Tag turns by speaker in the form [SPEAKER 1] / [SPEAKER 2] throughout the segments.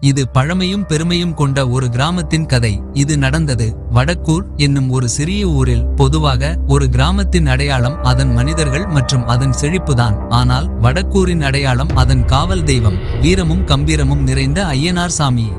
[SPEAKER 1] இது பழமையும் பெருமையும் கொண்ட ஒரு கிராமத்தின் கதை. இது நடந்தது வடக்கூர் என்னும் ஒரு சிறிய ஊரில். பொதுவாக ஒரு கிராமத்தின் அடையாளம் அதன் மனிதர்கள் மற்றும் அதன் செழிப்புதான். ஆனால் வடக்கூரின் அடையாளம் அதன் காவல் தெய்வம். வீரமும் கம்பீரமும் நிறைந்த ஐயனார் சாமி.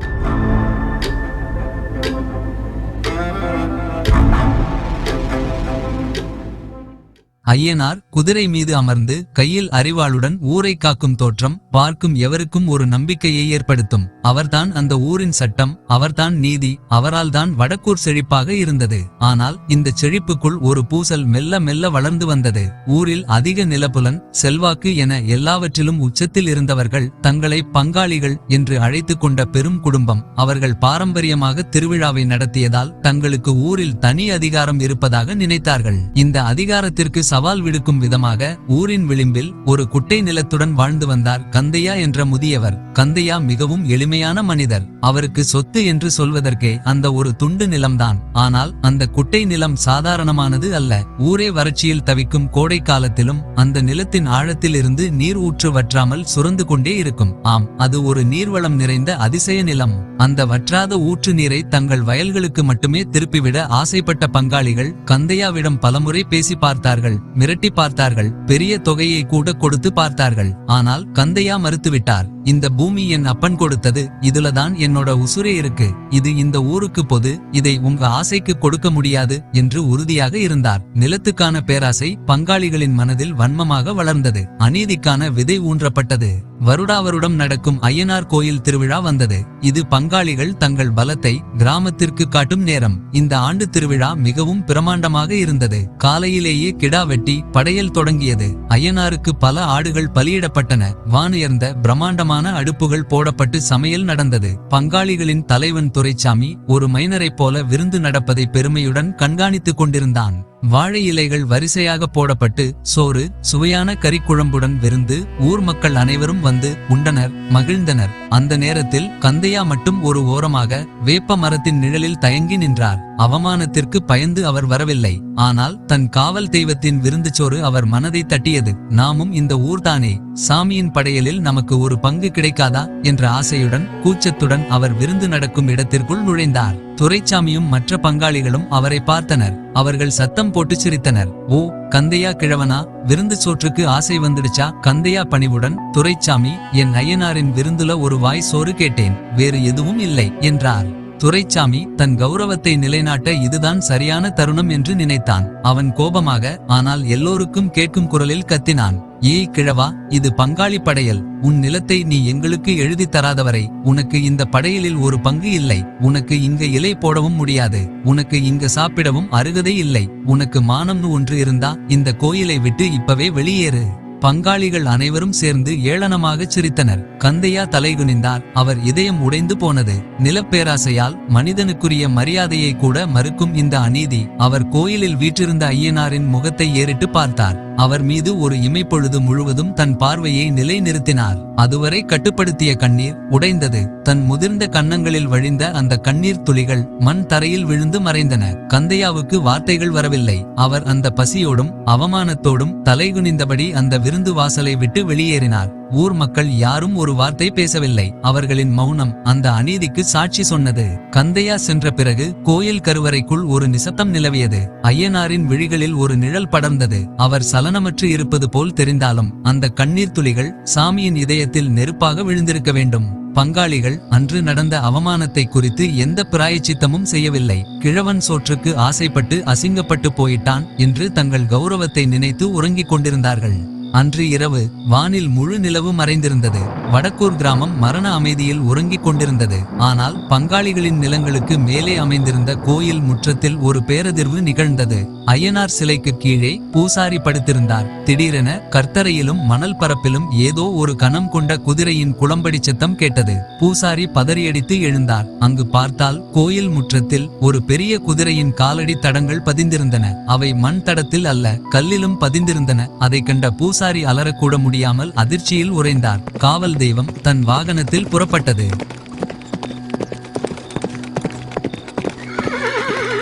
[SPEAKER 1] ஐயனார் குதிரை மீது அமர்ந்து கையில் அறிவாளுடன் ஊரை காக்கும் தோற்றம் பார்க்கும் எவருக்கும் ஒரு நம்பிக்கையை ஏற்படுத்தும். அவர்தான் அந்த ஊரின் சட்டம் அவர்தான் நீதி அவரால் தான் வடக்கூர் செழிப்பாக இருந்தது. ஆனால் இந்த செழிப்புக்குள் ஒரு பூசல் மெல்ல மெல்ல வளர்ந்து வந்தது. ஊரில் அதிக நிலப்புலன் செல்வாக்கு என எல்லாவற்றிலும் உச்சத்தில் இருந்தவர்கள் தங்களை பங்காளிகள் என்று அழைத்துக் கொண்ட பெரும் குடும்பம். அவர்கள் பாரம்பரியமாக திருவிழாவை நடத்தியதால் தங்களுக்கு ஊரில் தனி அதிகாரம் இருப்பதாக நினைத்தார்கள். இந்த அதிகாரத்திற்கு சவால் விடுக்கும் விதமாக ஊரின் விளிம்பில் ஒரு குட்டை நிலத்துடன் வாழ்ந்து வந்தார் கந்தையா என்ற முதியவர். கந்தையா மிகவும் எளிமையான மனிதர். அவருக்கு சொத்து என்று சொல்வதற்கே அந்த ஒரு துண்டு நிலம்தான். ஆனால் அந்த குட்டை நிலம் சாதாரணமானது அல்ல. ஊரே வறட்சியில் தவிக்கும் கோடை காலத்திலும் அந்த நிலத்தின் ஆழத்தில் இருந்து நீர் ஊற்று வற்றாமல் சுரந்து கொண்டே இருக்கும். ஆம் அது ஒரு நீர்வளம் நிறைந்த அதிசய நிலம். அந்த வற்றாத ஊற்று நீரை தங்கள் வயல்களுக்கு மட்டுமே திருப்பிவிட ஆசைப்பட்ட பங்காளிகள் கந்தையாவிடம் பலமுறை பேசி பார்த்தார்கள். மிரட்டி பார்த்தார்கள். பெரிய தொகையை கூட கொடுத்து பார்த்தார்கள். ஆனால் கந்தையா மறுத்துவிட்டார். இந்த பூமி என் அப்பன் கொடுத்தது இதுலதான் என்னோட உசுரே இருக்கு. இது இந்த ஊருக்கு பொது இதை உங்க ஆசைக்கு கொடுக்க முடியாது என்று உறுதியாக இருந்தார். நிலத்துக்கான பேராசை பங்காளிகளின் மனதில் வன்மமாக வளர்ந்தது. அநீதிக்கான விதை ஊன்றப்பட்டது. வருடாவருடம் நடக்கும் ஐயனார் கோயில் திருவிழா வந்தது. இது பங்காளிகள் தங்கள் பலத்தை கிராமத்திற்கு காட்டும் நேரம். இந்த ஆண்டு திருவிழா மிகவும் பிரமாண்டமாக இருந்தது. காலையிலேயே கிடா வெட்டி படையல் தொடங்கியது. ஐயனாருக்கு பல ஆடுகள் பலியிடப்பட்டன. வானுயர்ந்த பிரம்மாண்டமான அடுப்புகள் போடப்பட்டு சமையல் நடந்தது. பங்காளிகளின் தலைவன் துரைச்சாமி ஒரு மைனரைப் போல விருந்து நடப்பதை பெருமையுடன் கண்காணித்துக் கொண்டிருந்தான். வாழை இலைகள் வரிசையாக போடப்பட்டு சோறு சுவையான கறிக்குழம்புடன் விருந்து ஊர் மக்கள் அனைவரும் வந்து உண்டனர் மகிழ்ந்தனர். அந்த நேரத்தில் கந்தையா மட்டும் ஒரு ஓரமாக வேப்ப மரத்தின் நிழலில் தயங்கி நின்றார். அவமானத்திற்கு பயந்து அவர் வரவில்லை. ஆனால் தன் காவல் தெய்வத்தின் விருந்துச்சோறு அவர் மனதை தட்டியது. நாமும் இந்த ஊர்தானே? சாமியின் படையலில் நமக்கு ஒரு பங்கு கிடைக்காதா? என்ற ஆசையுடன் கூச்சத்துடன் அவர் விருந்து நடக்கும் இடத்திற்குள் நுழைந்தார். துரைச்சாமியும் மற்ற பங்காளிகளும் அவரை பார்த்தனர். அவர்கள் சத்தம் போட்டு சிரித்தனர். ஓ கந்தையா கிழவனா? விருந்து சோற்றுக்கு ஆசை வந்துடுச்சா? கந்தையா பணிவுடன் துரைச்சாமி என் ஐயனாரின் விருந்துல ஒரு வாய் சோறு கேட்டேன் வேறு எதுவும் இல்லை என்றார் துரைச்சாமி தன் கௌரவத்தை நிலைநாட்ட இதுதான் சரியான தருணம் என்று நினைத்தான். அவன் கோபமாக ஆனால் எல்லோருக்கும் கேட்கும் குரலில் கத்தினான். ஏய் கிழவா இது பங்காளி படையல். உன் நிலத்தை நீ எங்களுக்கு எழுதி தராதவரை. உனக்கு இந்த படையலில் ஒரு பங்கு இல்லை. உனக்கு இங்க இலை போடவும் முடியாது. உனக்கு இங்க சாப்பிடவும் அருகதை இல்லை. உனக்கு மானம்னு ஒன்று இருந்தா இந்த கோயிலை விட்டு இப்பவே வெளியேறு. பங்காளிகள் அனைவரும் சேர்ந்து ஏளனமாக சிரித்தனர். கந்தையா தலைகுனிந்தார் அவர் இதயம் உடைந்து போனது. நிலப்பேராசையால் மனிதனுக்குரிய மரியாதையை கூட மறுக்கும் இந்த அநீதி அவர் கோயிலில் வீற்றிருந்த ஐயனாரின் முகத்தை ஏறிட்டு பார்த்தார். அவர் மீது ஒரு இமைப்பொழுது முழுவதும் தன் பார்வையை நிலைநிறுத்தினார். அதுவரை கட்டுப்படுத்திய கண்ணீர் உடைந்தது. தன் முதிர்ந்த கன்னங்களில் வழிந்த அந்த கண்ணீர் துளிகள் மண் தரையில் விழுந்து மறைந்தன. கந்தையாவுக்கு வார்த்தைகள் வரவில்லை. அவர் அந்த பசியோடும் அவமானத்தோடும் தலைகுனிந்தபடி அந்த விருந்து வாசலை விட்டு வெளியேறினார். ஊர் மக்கள் யாரும் ஒரு வார்த்தை பேசவில்லை. அவர்களின் மௌனம் அந்த அநீதிக்கு சாட்சி சொன்னது. கந்தையா சென்ற பிறகு கோயில் கருவறைக்குள் ஒரு நிசப்தம் நிலவியது. ஐயனாரின் விழிகளில் ஒரு நிழல் படர்ந்தது. அவர் சலனமற்று இருப்பது போல் தெரிந்தாலும் அந்த கண்ணீர் துளிகள் சாமியின் இதயத்தில் நெருப்பாக விழுந்திருக்க வேண்டும். பங்காளிகள் அன்று நடந்த அவமானத்தை குறித்து எந்த பிராயச்சித்தமும் செய்யவில்லை. கிழவன் சோற்றுக்கு ஆசைப்பட்டு அசிங்கப்பட்டு போயிட்டான் என்று தங்கள் கௌரவத்தை நினைத்து உறங்கிக் கொண்டிருந்தார்கள். அன்று இரவு வானில் முழு நிலவு மறைந்திருந்தது. வடக்கூர் கிராமம் மரண அமைதியில் உறங்கிக் கொண்டிருந்தது. ஆனால் பங்காளிகளின் நிலங்களுக்கு மேலே அமைந்திருந்த கோயில் முற்றத்தில் ஒரு பேரதிர்வு நிகழ்ந்தது. அய்யனார் சிலைக்கு கீழே பூசாரி படுத்திருந்தார் திடீரென கர்த்தரையிலும் மணல் பரப்பிலும் ஏதோ ஒரு கணம் கொண்ட குதிரையின் குளம்படி சத்தம் கேட்டது. பூசாரி பதறியடித்து எழுந்தார். அங்கு பார்த்தால் கோயில் முற்றத்தில் ஒரு பெரிய குதிரையின் காலடி தடங்கள் பதிந்திருந்தன. அவை மண் தடத்தில் அல்ல கல்லிலும் பதிந்திருந்தன. அதை கண்ட பூசாரி அலறக்கூட முடியாமல் அதிர்ச்சியில் உறைந்தார். காவல் தெய்வம் தன் வாகனத்தில் புறப்பட்டது.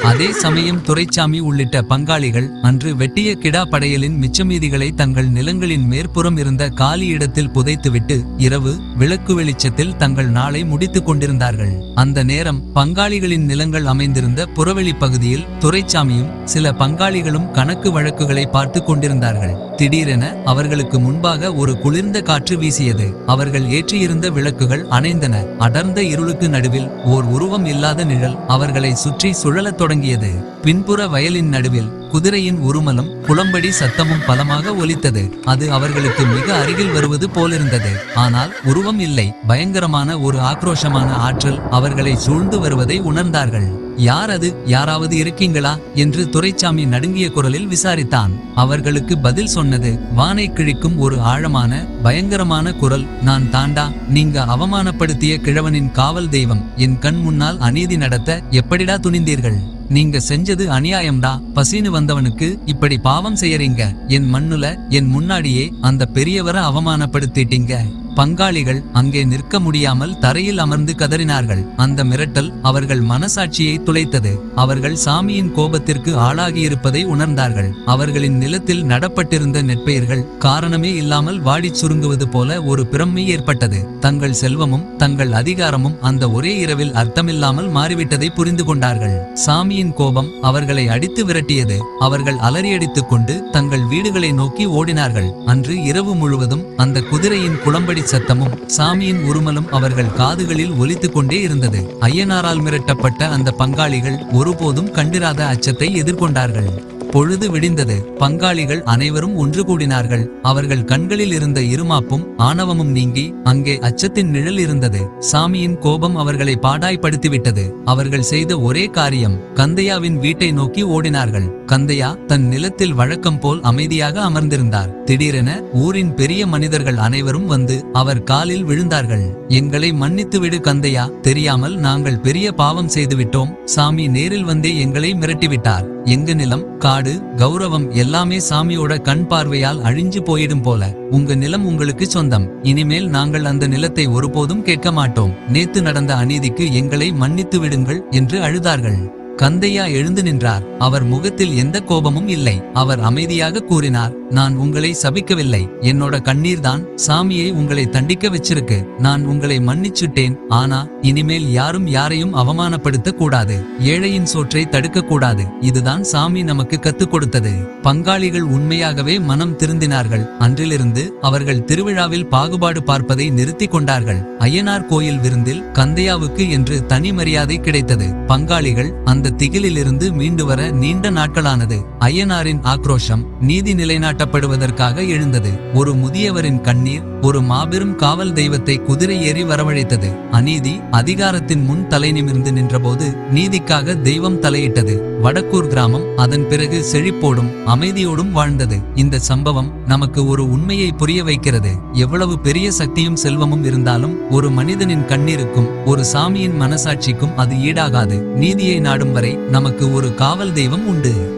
[SPEAKER 1] அதே சமயம் துரைச்சாமி உள்ளிட்ட பங்காளிகள் அன்று வெட்டிய கிடா படையலின் மிச்சமீதிகளை தங்கள் நிலங்களின் மேற்புறம் இருந்த காலி இடத்தில் புதைத்துவிட்டு இரவு விளக்கு வெளிச்சத்தில் தங்கள் நாளை முடித்துக் கொண்டிருந்தார்கள். அந்த நேரம் பங்காளிகளின் நிலங்கள் அமைந்திருந்த புறவெளி பகுதியில் துரைச்சாமியும் சில பங்காளிகளும் கணக்கு வழக்குகளை பார்த்து கொண்டிருந்தார்கள். திடீரென அவர்களுக்கு முன்பாக ஒரு குளிர்ந்த காற்று வீசியது. அவர்கள் ஏற்றியிருந்த விளக்குகள் அணைந்தன. அடர்ந்த இருளுக்கு நடுவில் ஓர் உருவம் இல்லாத நிழல் அவர்களை சுற்றி சுழலத் தொடங்கியது பின்புற வயலின் நடுவில் குதிரையின் உருமலும் குளம்படி சத்தமும் பலமாக ஒலித்தது. அது அவர்களுக்கு மிக அருகில் வருவது போலிருந்தது. ஆனால் உருவம் இல்லை. பயங்கரமான ஒரு ஆக்ரோஷமான ஆற்றல் அவர்களை சூழ்ந்து வருவதை உணர்ந்தார்கள். யார் அது? யாராவது இருக்கீங்களா? என்று துரைச்சாமி நடுங்கிய குரலில் விசாரித்தான். அவர்களுக்கு பதில் சொன்னது வானை கிழிக்கும் ஒரு ஆழமான பயங்கரமான குரல். நான் தாண்டா நீங்க அவமானப்படுத்திய கிழவனின் காவல் தெய்வம். என் கண் முன்னால் அநீதி நடத்த எப்படிடா துணிந்தீர்கள்? நீங்க செஞ்சது அநியாயம்டா. பசின்னு வந்தவனுக்கு இப்படி பாவம் செய்யறீங்க. என் மண்ணுல என் முன்னாடியே அந்த பெரியவரை அவமானப்படுத்திட்டீங்க. பங்காளிகள் அங்கே நிற்க முடியாமல் தரையில் அமர்ந்து கதறினார்கள். அந்த மிரட்டல் அவர்கள் மனசாட்சியை துளைத்தது. அவர்கள் சாமியின் கோபத்திற்கு ஆளாகியிருப்பதை உணர்ந்தார்கள். அவர்களின் நிலத்தில் நடப்பட்டிருந்த நெற்பயிர்கள் காரணமே இல்லாமல் வாடிச் சுருங்குவது போல ஒரு பிரம்மை ஏற்பட்டது. தங்கள் செல்வமும் தங்கள் அதிகாரமும் அந்த ஒரே இரவில் அர்த்தமில்லாமல் மாறிவிட்டதை புரிந்து கொண்டார்கள். சாமியின் கோபம் அவர்களை அடித்து விரட்டியது. அவர்கள் அலறியடித்துக் கொண்டு தங்கள் வீடுகளை நோக்கி ஓடினார்கள். அன்று இரவு முழுவதும் அந்த குதிரையின் குளம்படி சத்தமும் சாமியின் உருமலும் அவர்கள் காதுகளில் ஒலித்துக் கொண்டே இருந்தது. ஐயனாரால் மிரட்டப்பட்ட அந்த பங்காளிகள் ஒருபோதும் கண்டிராத அச்சத்தை எதிர்கொண்டார்கள். பொழுது விடிந்தது. பங்காளிகள் அனைவரும் ஒன்று கூடினார்கள். அவர்கள் கண்களில் இருந்த இருமாப்பும் ஆணவமும் நீங்கி அங்கே அச்சத்தின் நிழல் இருந்தது. சாமியின் கோபம் அவர்களை பாடாய்படுத்திவிட்டது அவர்கள் செய்த ஒரே காரியம் கந்தையாவின் வீட்டை நோக்கி ஓடினார்கள். கந்தையா தன் நிலத்தில் வழக்கம் போல் அமைதியாக அமர்ந்திருந்தார். திடீரென ஊரின் பெரிய மனிதர்கள் அனைவரும் வந்து அவர் காலில் விழுந்தார்கள். எங்களை மன்னித்து விடு கந்தையா தெரியாமல் நாங்கள் பெரிய பாவம் செய்துவிட்டோம். சாமி நேரில் வந்தே எங்களை மிரட்டிவிட்டார். எங்க நிலம் காடு கௌரவம் எல்லாமே சாமியோட கண் பார்வையால் அழிஞ்சு போயிடும் போல உங்க நிலம் உங்களுக்கு சொந்தம். இனிமேல் நாங்கள் அந்த நிலத்தை ஒருபோதும் கேட்க மாட்டோம். நேத்து நடந்த அநீதிக்கு எங்களை மன்னித்து விடுங்கள் என்று அழுதார்கள். கந்தையா எழுந்து நின்றார். அவர் முகத்தில் எந்த கோபமும் இல்லை. அவர் அமைதியாக கூறினார் நான் உங்களை சபிக்கவில்லை. என்னோட கண்ணீர்தான் சாமியை உங்களை தண்டிக்க வச்சிருக்கு. நான் உங்களை மன்னிச்சுட்டேன். ஆனா இனிமேல் யாரும் யாரையும் அவமானப்படுத்த கூடாது. ஏழையின் சோற்றை தடுக்க கூடாது. இதுதான் சாமி நமக்கு கத்துக் கொடுத்தது. பங்காளிகள் உண்மையாகவே மனம் திருந்தினார்கள். அன்றிலிருந்து அவர்கள் திருவிழாவில் பாகுபாடு பார்ப்பதை நிறுத்தி கொண்டார்கள். அய்யனார் கோயில் விருந்தில் கந்தையாவுக்கு என்று தனி மரியாதை கிடைத்தது. பங்காளிகள் அந்த அந்த திகிலிலிருந்து மீண்டு வர நீண்ட நாட்களானது. ஐயனாரின் ஆக்ரோஷம் நீதி நிலைநாட்டப்படுவதற்காக எழுந்தது. ஒரு முதியவரின் கண்ணீர் ஒரு மாபெரும் காவல் தெய்வத்தை குதிரை ஏறி வரவழைத்தது. அநீதி அதிகாரத்தின் முன் தலை நிமிர்ந்து நின்றபோது நீதிக்காக தெய்வம் தலையிட்டது. வடக்கூர் கிராமம் அதன் பிறகு செழிப்போடும் அமைதியோடும் வாழ்ந்தது. இந்த சம்பவம் நமக்கு ஒரு உண்மையை புரிய வைக்கிறது. எவ்வளவு பெரிய சக்தியும் செல்வமும் இருந்தாலும் ஒரு மனிதனின் கண்ணீருக்கும் ஒரு சாமியின் மனசாட்சிக்கும் அது ஈடாகாது. நீதியை நாடும் வரை நமக்கு ஒரு காவல் தெய்வம் உண்டு.